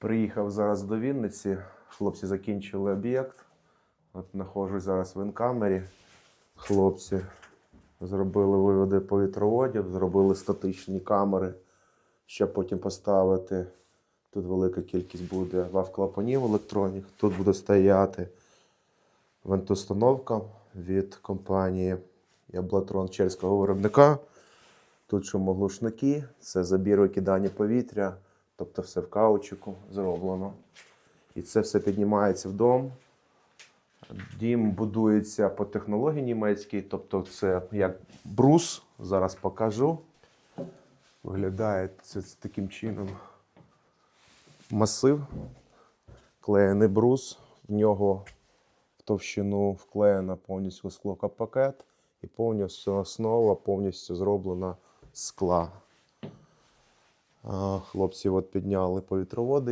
Приїхав зараз до Вінниці. Хлопці закінчили об'єкт. От знаходжусь зараз в інкамері. Хлопці зробили виводи повітроводів, зробили статичні камери, щоб потім поставити. Тут велика кількість буде вав-клапанів електронних. Тут буде стояти вентоустановка від компанії Яблатрон чеського виробника. Тут шумоглушники, це забір викидання повітря, тобто все в каучику зроблено. І це все піднімається в дом. Дім будується по технології німецькій, тобто це як брус, зараз покажу. Виглядає це таким чином масив, клеєний брус, в нього в товщину вклеєна повністю склокапакет і повністю основа повністю зроблена з скла. Хлопці от підняли повітроводи.